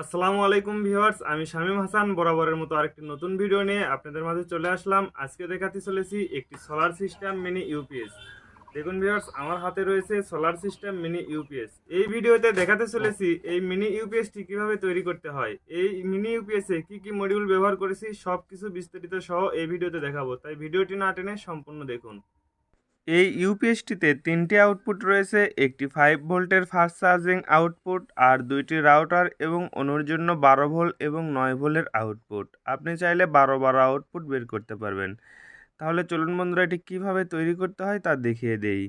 আসসালামু আলাইকুম ভিউয়ার্স, আমি শামীম হাসান, বরাবরের মতো আরেকটি নতুন ভিডিও নিয়ে আপনাদের মাঝে চলে আসলাম। আজকে দেখাতে চলেছি একটি সোলার সিস্টেম মিনি ইউপিএস দেখুন ভিউয়ার্স, আমার হাতে রয়েছে সোলার সিস্টেম মিনি ইউপিএস এই ভিডিওতে দেখাতে চলেছি এই মিনি ইউপিএসটি কীভাবে তৈরি করতে হয়, এই মিনি ইউপিএসে কি কি মডিউল ব্যবহার করেছি সব কিছু বিস্তারিত সহ এই ভিডিওতে দেখাবো। তাই ভিডিওটি না টেনে সম্পূর্ণ দেখুন। এই ইউপিএসটিতে তিনটি আউটপুট রয়েছে, একটি ফাইভ ভোল্টের ফাস্ট চার্জিং আউটপুট আর দুইটি রাউটার এবং অনুর জন্য বারো ভোল্ট এবং নয় ভোল্টের আউটপুট আপনি চাইলে বারো বারো আউটপুট বের করতে পারবেন। তাহলে চলুন বন্ধুরা, এটি কীভাবে তৈরি করতে হয় তা দেখিয়ে দেই।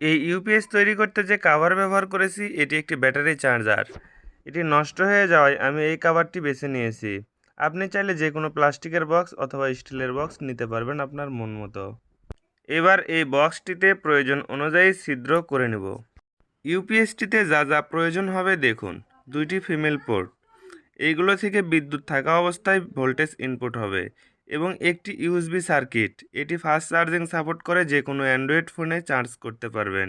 এই ইউপিএস তৈরি করতে যে কাভার ব্যবহার করেছি, এটি একটি ব্যাটারি চার্জার এটি নষ্ট হয়ে যাওয়ায় আমি এই কাভারটি বেছে নিয়েছি। আপনি চাইলে যে কোনো প্লাস্টিকের বক্স অথবা স্টিলের বক্স নিতে পারবেন আপনার মন মতো। এবার এই বক্সটিতে প্রয়োজন অনুযায়ী ছিদ্র করে নেব। ইউপিএসটিতে যা যা প্রয়োজন হবে দেখুন, দুইটি ফিমেল পোর্ট। এইগুলো থেকে বিদ্যুৎ থাকা অবস্থায় ভোল্টেজ ইনপুট হবে এবং একটি ইউএসবি সার্কিট। এটি ফাস্ট চার্জিং সাপোর্ট করে যে কোনো অ্যান্ড্রয়েড ফোনে চার্জ করতে পারবেন।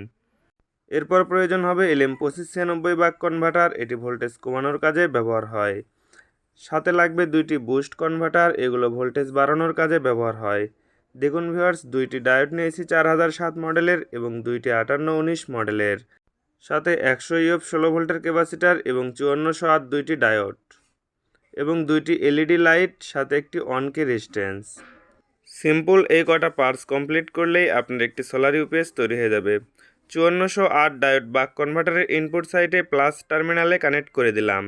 এরপর প্রয়োজন হবে এলএম পঁচিশ ছিয়ানব্বই বাক কনভার্টার, এটি ভোল্টেজ কমানোর কাজে ব্যবহার হয়। সাথে লাগবে দুইটি বুস্ট কনভার্টার, এগুলো ভোল্টেজ বাড়ানোর কাজে ব্যবহার হয়। দেখুন ভিউয়ার্স দুইটি ডায়োড নিয়েছি চার হাজার সাত মডেলের এবং দুইটি আটান্ন উনিশ মডেলের সাথে একশো ইউএফ ষোলো ভোল্টের ক্যাপাসিটার এবং চুয়ান্নশো আট দুইটি ডায়োড এবং দুইটি এলইডি লাইট সাথে একটি অনকে রেজিস্ট্যান্স সিম্পল এই কটা পার্টস কমপ্লিট করলেই আপনার একটি সোলার ইউপিএস তৈরি হয়ে যাবে। চুয়ান্নশো আট ডায়োড বাক কনভার্টারের ইনপুট সাইটে প্লাস টার্মিনালে কানেক্ট করে দিলাম।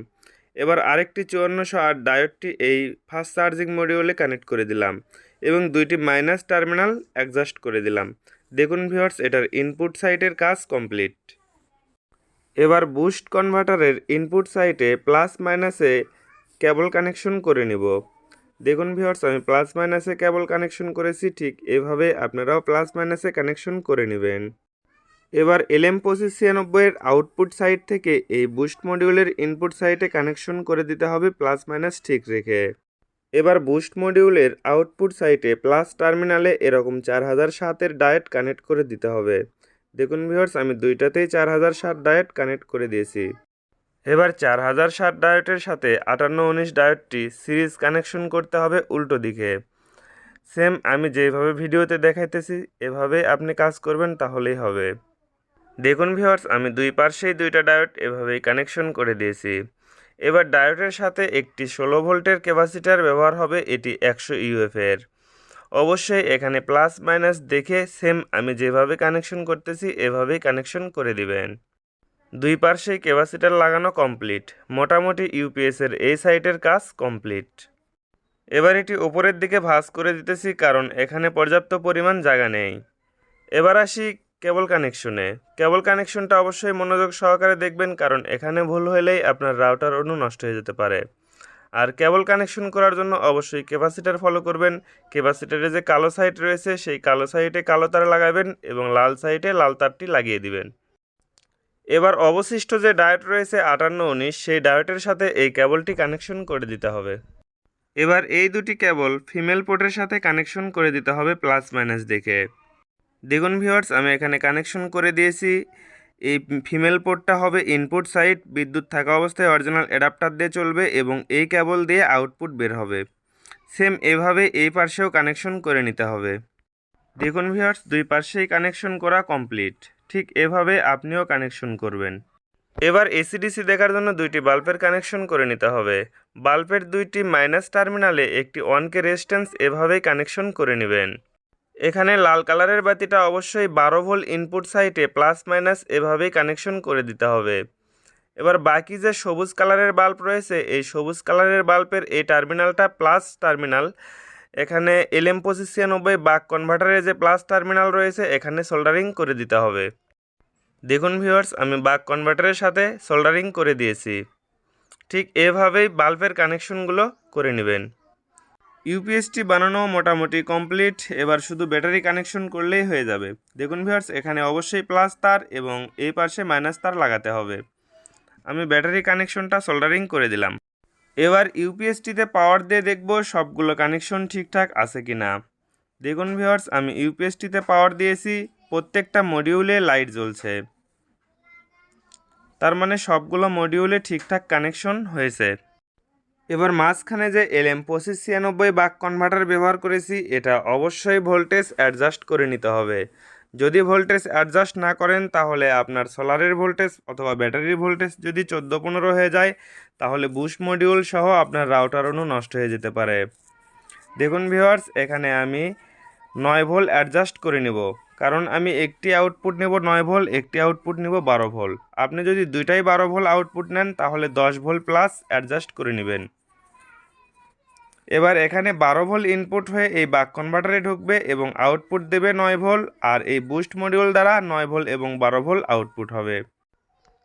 এবার আরেকটি চুয়ান্নশো আট ডায়োডটি এই ফাস্ট চার্জিং মডিউলে কানেক্ট করে দিলাম। এবং দুইটি মাইনাস টার্মিনাল অ্যাডজাস্ট করে দিলাম। দেখুন ভিউয়ার্স এটার ইনপুট সাইটের কাজ কমপ্লিট এবার বুস্ট কনভার্টারের ইনপুট সাইটে প্লাস মাইনাসে কেবল কানেকশন করে নিব। দেখুন ভিউয়ার্স আমি প্লাস মাইনাসে কেবল কানেকশন করেছি, ঠিক এভাবে আপনারাও প্লাস মাইনাসে কানেকশন করে নেবেন। এবার এলএম পঁচিশ ছিয়ানব্বইয়ের আউটপুট সাইট থেকে এই বুস্ট মডিউলের ইনপুট সাইটে কানেকশন করে দিতে হবে প্লাস মাইনাস ঠিক রেখে। এবার বুস্ট মডিউলের আউটপুট সাইটে প্লাস টার্মিনালে এরকম চার হাজার সাতের ডায়েট কানেক্ট করে দিতে হবে। দেখুন ভিউয়ার্স, আমি দুইটাতেই চার হাজার সাত ডায়েট কানেক্ট করে দিয়েছি। এবার চার হাজার ষাট ডায়েটের সাথে আটান্ন উনিশ ডায়েটটি সিরিজ কানেকশন করতে হবে উল্টো দিকে। সেম আমি যেভাবে ভিডিওতে দেখাইতেছি, এভাবে আপনি কাজ করবেন তাহলেই হবে। দেখুন ভিউয়ার্স, আমি দুই পার্শ্বেই দুইটা ডায়োড এভাবেই কানেকশন করে দিয়েছি। এবার ডায়োডের সাথে একটি ষোলো ভোল্টের ক্যাপাসিটার ব্যবহার হবে এটি একশো ইউএফ এর। অবশ্যই এখানে প্লাস মাইনাস দেখে সেম আমি যেভাবে কানেকশন করতেছি, এভাবেই কানেকশন করে দিবেন। দুই পার্শ্বেই ক্যাপাসিটার লাগানো কমপ্লিট মোটামুটি ইউপিএসের এই সাইটের কাজ কমপ্লিট এবার এটি ওপরের দিকে ভাঁজ করে দিতেছি কারণ এখানে পর্যাপ্ত পরিমাণ জায়গা নেই। এবার আসি কেবল কানেকশনে। কেবল কানেকশনটা অবশ্যই মনোযোগ সহকারে দেখবেন, কারণ এখানে ভুল হলেই আপনার রাউটার অনু নষ্ট হয়ে যেতে পারে। আর কেবল কানেকশন করার জন্য অবশ্যই ক্যাপাসিটার ফলো করবেন। ক্যাপাসিটারে যে কালো সাইড রয়েছে, সেই কালো সাইডে কালো তার লাগাবেন এবং লাল সাইডে লাল তারটি লাগিয়ে দিবেন। এবার অবশিষ্ট যে ডায়েট রয়েছে, আটান্ন উনিশ, সেই ডায়েটের সাথে এই কেবলটি কানেকশন করে দিতে হবে। এবার এই দুটি কেবল ফিমেল পোর্টের সাথে কানেকশন করে দিতে হবে প্লাস মাইনাস দেখে। দেখুন ভিউয়ার্স আমি এখানে কানেকশন করে দিয়েছি। এই ফিমেল পোর্টটা হবে ইনপুট সাইড বিদ্যুৎ থাকা অবস্থায় অরিজিনাল অ্যাডাপ্টার দিয়ে চলবে এবং এই কেবল দিয়ে আউটপুট বের হবে। সেম এভাবে এই পার্শ্বেও কানেকশন করে নিতে হবে। দেখুন ভিউয়ার্স দুই পার্শ্বেই কানেকশন করা কমপ্লিট ঠিক এভাবে আপনিও কানেকশন করবেন। এবার এসিডিসি দেখার জন্য দুইটি বাল্বের কানেকশন করে নিতে হবে। বাল্বের দুইটি মাইনাস টার্মিনালে একটি ওয়ানকে রেজিস্ট্যান্স এভাবেই কানেকশন করে নেবেন। এখানে লাল কালারের বাতিটা অবশ্যই বারো ভোল্ট ইনপুট সাইটে প্লাস মাইনাস এভাবেই কানেকশন করে দিতে হবে। এবার বাকি যে সবুজ কালারের বাল্ব রয়েছে, এই সবুজ কালারের বাল্বের এই টার্মিনালটা প্লাস টার্মিনাল এখানে এলএম পঁচিশ ছিয়ানব্বই বাক কনভার্টারের যে প্লাস টার্মিনাল রয়েছে, এখানে সোল্ডারিং করে দিতে হবে। দেখুন ভিউয়ার্স আমি বাক কনভার্টারের সাথে সোল্ডারিং করে দিয়েছি। ঠিক এভাবেই বাল্বের কানেকশনগুলো করে নেবেন। ইউপিএসটি বানানো মোটামুটি কমপ্লিট। এবার শুধু ব্যাটারি কানেকশন করলেই হয়ে যাবে। দেখুন ভিউয়ার্স, এখানে অবশ্যই প্লাস তার এবং এই পাশে মাইনাস তার লাগাতে হবে। আমি ব্যাটারি কানেকশনটা সোল্ডারিং করে দিলাম। এবার ইউপিএসটিতে পাওয়ার দিয়ে দেখব সবগুলো কানেকশন ঠিকঠাক আছে কি না দেখুন ভিউয়ার্স, আমি ইউপিএসটিতে পাওয়ার দিয়েছি, প্রত্যেকটা মডিউলে লাইট জ্বলছে। তার মানে সবগুলো মডিউলে ঠিকঠাক কানেকশন হয়েছে। এবার মাঝখানে যে এলএম পঁচিশ ছিয়ানব্বই বাক কনভার্টার ব্যবহার করেছি, এটা অবশ্যই ভোল্টেজ অ্যাডজাস্ট করে নিতে হবে। যদি ভোল্টেজ অ্যাডজাস্ট না করেন, তাহলে আপনার সোলারের ভোল্টেজ অথবা ব্যাটারির ভোল্টেজ যদি চোদ্দ পনেরো হয়ে যায়, তাহলে বুশ মডিউল সহ আপনার রাউটার অনু নষ্ট হয়ে যেতে পারে। দেখুন ভিওয়ার্স এখানে আমি নয় ভোল্ট অ্যাডজাস্ট করে নেব। কারণ আমি একটি আউটপুট নেব নয় ভোল্ট একটি আউটপুট নেব বারো ভোল্ট আপনি যদি দুইটাই বারো ভোল্ট আউটপুট নেন, তাহলে দশ ভোল্ট প্লাস অ্যাডজাস্ট করে নেবেন। এবার এখানে বারো ভোল্ট ইনপুট হয়ে এই বাক কনভার্টারে ঢুকবে এবং আউটপুট দেবে নয় ভোল্ট, আর এই বুস্ট মডিউল দ্বারা নয় ভোল্ট এবং বারো ভোল্ট আউটপুট হবে।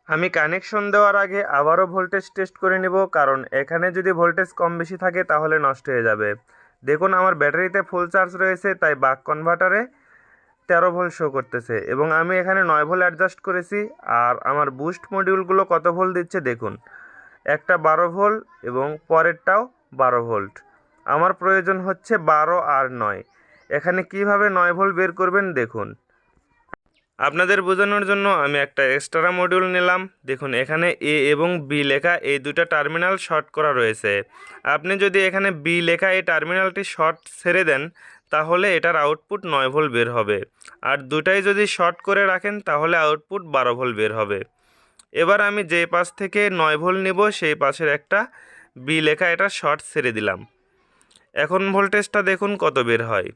আমি কানেকশন দেওয়ার আগে আবারও ভোল্টেজ টেস্ট করে নেব, কারণ এখানে যদি ভোল্টেজ কম বেশি থাকে তাহলে নষ্ট হয়ে যাবে। দেখুন, আমার ব্যাটারিতে ফুল চার্জ রয়েছে, তাই বাক কনভার্টারে তেরো ভোল্ট শো করতেছে এবং আমি এখানে নয় ভোল্ট অ্যাডজাস্ট করেছি, আর আমার বুস্ট মডিউলগুলো কত ভোল্ট দিচ্ছে দেখুন। একটা বারো ভোল্ট এবং পরেরটাও বারো ভোল্ট। আমার প্রয়োজন হচ্ছে বারো আর নয়। এখানে কীভাবে নয় ভোল্ট বের করবেন দেখুন। আপনাদের বোঝানোর জন্য আমি একটা এক্সট্রা মডিউল নিলাম। দেখুন, এখানে এ এবং বি লেখা এই দুটো টার্মিনাল শর্ট করা রয়েছে। আপনি যদি এখানে বি লেখা এই টার্মিনালটি শর্ট ছেড়ে দেন, তাহলে এটার আউটপুট নয় ভোল্ট বের হবে। আর দুটাই যদি শর্ট করে রাখেন, তাহলে আউটপুট বারো ভোল্ট বের হবে। এবার আমি যে পাশ থেকে নয় ভোল্ট নেব, সেই পাশের একটা বি লেখা এটা শর্ট ছেড়ে দিলাম। এখন ভোল্টেজটা দেখুন কত বের হয়।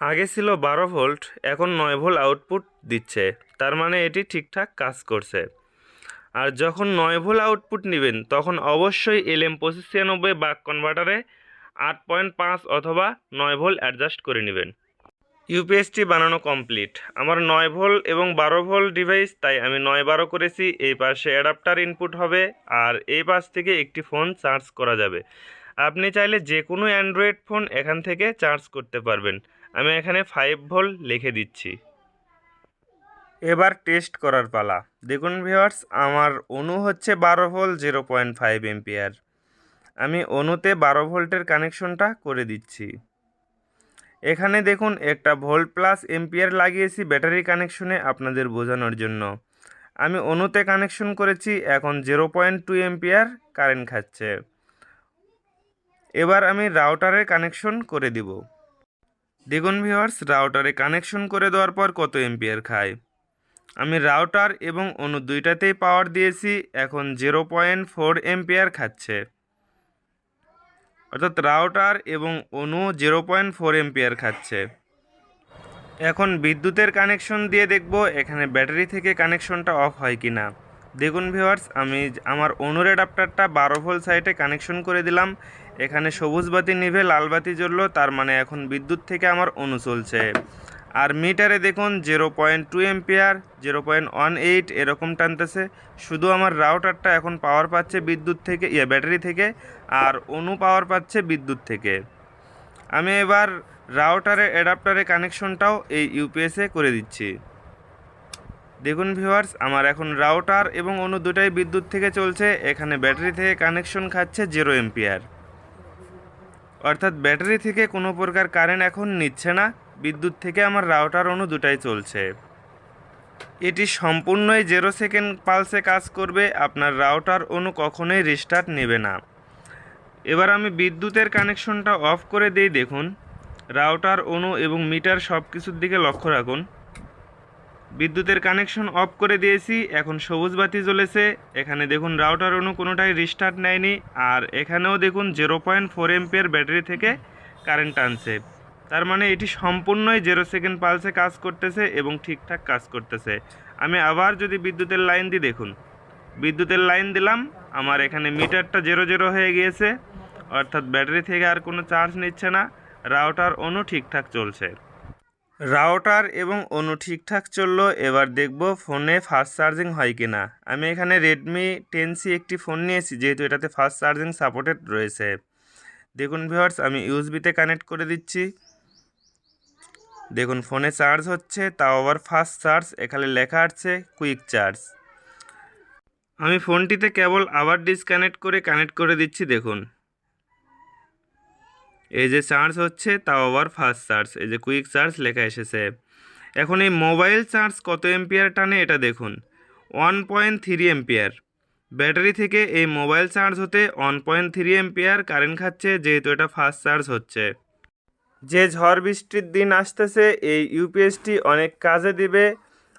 আগে ছিল বারো ভোল্ট এখন নয় ভোল্ট আউটপুট দিচ্ছে। তার মানে এটি ঠিকঠাক কাজ করছে। আর যখন নয় ভোল্ট আউটপুট নেবেন, তখন অবশ্যই এলএম পঁচিশ ছিয়ানব্বই বাক কনভার্টারে আট পয়েন্ট পাঁচ অথবা নয় ভোল্ট অ্যাডজাস্ট করে নেবেন। ইউপিএসটি বানানো কমপ্লিট আমার নয় ভোল্ট এবং বারো ভোল্ট ডিভাইস তাই আমি নয় বারো করেছি। এই পাশে অ্যাডাপ্টার ইনপুট হবে, আর এই পাশ থেকে একটি ফোন চার্জ করা যাবে। আপনি চাইলে যে কোনো অ্যান্ড্রয়েড ফোন এখান থেকে চার্জ করতে পারবেন। আমি এখানে ফাইভ ভোল্ট লিখে দিচ্ছি। এবার টেস্ট করার পালা। দেখুন ভিওয়ার্স আমার অনু হচ্ছে বারো volt zero point five ampere আমি অনুতে বারো ভোল্টের কানেকশনটা করে দিচ্ছি। এখানে দেখুন, একটা ভোল্ট প্লাস এম্পিয়ার লাগিয়েছি ব্যাটারি কানেকশনে আপনাদের বোঝানোর জন্য। আমি অনুতে কানেকশন করেছি, এখন zero point two ampere current খাচ্ছে। এবার আমি রাউটারে কানেকশন করে দিব। দেখুন ভিওয়ার্স রাউটারে কানেকশন করে দেওয়ার পর কত এম্পিয়ার খায়? আমি রাউটার এবং অনু দুইটাতেই পাওয়ার দিয়েছি, এখন জিরো পয়েন্ট ফোর এম্পিয়ার খাচ্ছে। অর্থাৎ রাউটার এবং ONU zero point four ampere খাচ্ছে। এখন বিদ্যুতের কানেকশন দিয়ে দেখব, এখানে ব্যাটারি থেকে কানেকশনটা অফ হয় কি না দেখুন ভিওয়ার্স আমি আমার অনুর অ্যাডাপ্টারটা বারো ভোল্ট সাইটে কানেকশন করে দিলাম এখানে সবুজ বাতি নিভে লাল বাতি জ্বললো, তার মানে এখন বিদ্যুৎ থেকে আমার অনু চলছে। আর মিটারে দেখুন zero point two ampere zero point one eight এরকম টানতেছে। শুধু আমার রাউটারটা এখন পাওয়ার পাচ্ছে বিদ্যুৎ থেকে ইয়ে ব্যাটারি থেকে, আর অনু পাওয়ার পাচ্ছে বিদ্যুৎ থেকে। আমি এবার রাউটারে অ্যাডাপ্টারে কানেকশনটাও এই ইউপিএসে করে দিচ্ছি। দেখুন ভিউয়ার্স আমার এখন রাউটার এবং অনু দুটাই বিদ্যুৎ থেকে চলছে, এখানে ব্যাটারি থেকে কানেকশন খাচ্ছে জিরো এম্পিয়ার অর্থাৎ ব্যাটারি থেকে কোনো প্রকার কারেন্ট এখন নিচ্ছে না, বিদ্যুৎ থেকে আমার রাউটার অনু দুটাই চলছে। এটি সম্পূর্ণই জেরো সেকেন্ড পালসে কাজ করবে, আপনার রাউটার অনু কখনোই রিস্টার্ট নেবে না। এবার আমি বিদ্যুতের কানেকশনটা অফ করে দিই, দেখুন। রাউটার অনু এবং মিটার সব কিছুর দিকে লক্ষ্য রাখুন। বিদ্যুতের কানেকশন অফ করে দিয়েছি, এখন সবুজ বাতি জ্বলেছে। এখানে দেখুন রাউটার অনু কোনোটাই রিস্টার্ট নেয়নি, আর এখানেও দেখুন zero point four ampere battery থেকে কারেন্ট আনছে। তার মানে এটি সম্পূর্ণই জিরো সেকেন্ড পালসে কাজ করতেছে এবং ঠিকঠাক কাজ করতেছে। আমি আবার যদি বিদ্যুতের লাইন দিই, দেখুন। বিদ্যুতের লাইন দিলাম, আমার এখানে মিটারটা জিরো জিরো হয়ে গিয়েছে, অর্থাৎ ব্যাটারি থেকে আর কোনো চার্জ নিচ্ছে না, রাউটার অনু ঠিকঠাক চলছে। রাউটার এবং অনু ঠিকঠাক চলল, এবার দেখব ফোনে ফাস্ট চার্জিং হয় কি না আমি এখানে রেডমি টেন সি একটি ফোন নিয়েছি, যেহেতু এটাতে ফাস্ট চার্জিং সাপোর্টেড রয়েছে। দেখুন ভিউয়ার্স আমি ইউএসবিতে কানেক্ট করে দিচ্ছি। দেখুন ফোনে চার্জ হচ্ছে, তাও আবার ফাস্ট চার্জ এখানে লেখা আছে কুইক চার্জ আমি ফোনটিতে কেবল আবার ডিসকানেক্ট করে কানেক্ট করে দিচ্ছি, দেখুন। এই যে চার্জ হচ্ছে, তাও আবার ফাস্ট চার্জ এই যে কুইক চার্জ লেখা এসেছে। এখন এই মোবাইল চার্জ কত এম্পিয়ার টানে এটা দেখুন। One point three ampere battery থেকে এই মোবাইল চার্জ হতে one point three ampere current খাচ্ছে, যেহেতু এটা ফাস্ট চার্জ হচ্ছে। যে ঝড় বৃষ্টির দিন আসতেছে, এই ইউপিএসটি অনেক কাজে দিবে।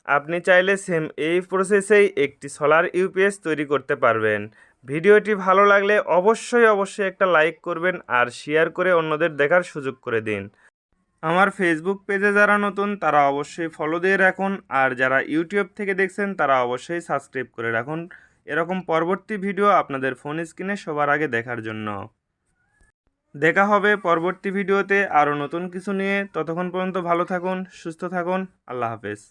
আপনি চাইলে সেম এই প্রসেসেই একটি সোলার ইউপিএস তৈরি করতে পারবেন। ভিডিওটি ভালো লাগলে অবশ্যই অবশ্যই একটা লাইক করবেন আর শেয়ার করে অন্যদের দেখার সুযোগ করে দিন। আমার ফেসবুক পেজে যারা নতুন, তারা অবশ্যই ফলো দিয়ে রাখুন আর যারা ইউটিউব থেকে দেখছেন, তারা অবশ্যই সাবস্ক্রাইব করে রাখুন। এরকম পরবর্তী ভিডিও আপনাদের ফোন স্ক্রিনে সবার আগে দেখার জন্য। দেখা হবে পরবর্তী ভিডিওতে আরও নতুন কিছু নিয়ে। ততক্ষণ পর্যন্ত ভালো থাকুন, সুস্থ থাকুন। আল্লাহ হাফেজ।